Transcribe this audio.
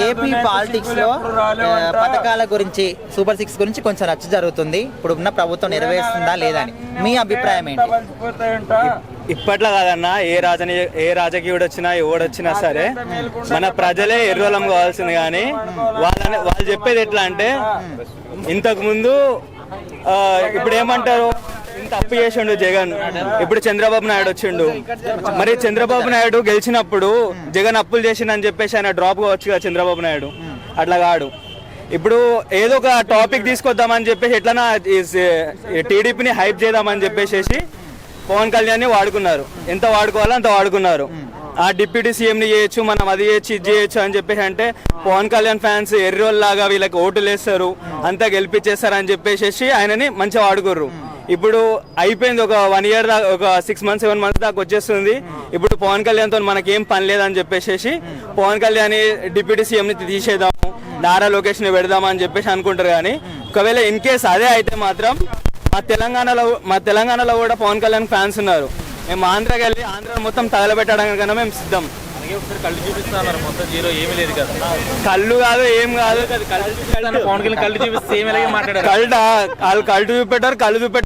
AP పాలిటిక్స్లో పథకాల గురించి సూపర్ సిక్స్ గురించి కొంచెం రచ్చ జరుగుతుంది. ఇప్పుడు ఉన్న ప్రభుత్వం నెరవేరుస్తుందా లేదా అని. మీ అభిప్రాయం ఏంటి? ఇప్పట్లో కాదన్నా ఏ రాజని ఏ రాజకీయుడు వచ్చినా ఎవడొచ్చినా సరే మన ప్రజలే ఎర్రోలం కావాల్సింది కానీ వాళ్ళని వాళ్ళు చెప్పేది ఎట్లా అంటే ఇంతకు ముందు ఆ, ఇప్పుడు ఏమంటారు? ఇంత అప్పు చేసిండు జగన్. ఇప్పుడు చంద్రబాబు నాయుడు వచ్చిండు. మరి చంద్రబాబు నాయుడు గెలిచినప్పుడు జగన్ అప్పులు చేసిండని చెప్పేసి ఆయన డ్రాప్ కావచ్చు కదా చంద్రబాబు నాయుడు. అట్లా కాడు ఇప్పుడు ఏదో ఒక టాపిక్ తీసుకొద్దామని చెప్పేసి ఎట్లనా eh, టీడీపీని హైప్ చేద్దామని చెప్పేసి పవన్ కళ్యాణ్ వాడుకున్నారు. ఎంత వాడుకోవాలో అంత వాడుకున్నారు. ఆ డిప్యూటీ సీఎంని చేయొచ్చు మనం అది చేయొచ్చు ఇది చేయొచ్చు అని చెప్పేసి అంటే పవన్ కళ్యాణ్ ఫ్యాన్స్ ఎర్రోల్లాగా వీళ్ళకి ఓటులు వేస్తారు అంతా గెలిపించేస్తారు అని చెప్పేసి ఆయనని మంచిగా వాడుకోర్రు. ఇప్పుడు అయిపోయింది ఒక వన్ ఇయర్ దాకా ఒక సిక్స్ మంత్స్ సెవెన్ మంత్స్ దాకా వచ్చేస్తుంది. ఇప్పుడు పవన్ కళ్యాణ్తో మనకేం పని లేదని చెప్పేసి పవన్ కళ్యాణ్ డిప్యూటీ సీఎం ని తీసేద్దాము నారా ని పెడదామని చెప్పేసి అనుకుంటారు కానీ ఒకవేళ ఇన్ కేస్ అదే అయితే మాత్రం మా తెలంగాణలో మా తెలంగాణలో కూడా పవన్ కళ్యాణ్ ఫ్యాన్స్ ఉన్నారు. మేము ఆంధ్రాకి వెళ్ళి ఆంధ్ర మొత్తం తగలబెట్టడానికన్నా మేము సిద్ధం. కళ్ళు చూపిస్తున్నారు మొత్తం జీరో ఏమీ లేదు కదా. కళ్ళు కాదు ఏం కాదు. పవన్ కళ్యాణ్ కళ్ళు చూపిస్తే ఏమి అలాగే మాట్లాడారు. కళ్ళ వాళ్ళు కళ్ళు చూపెట్టారు కళ్ళు చూపెట్టారు.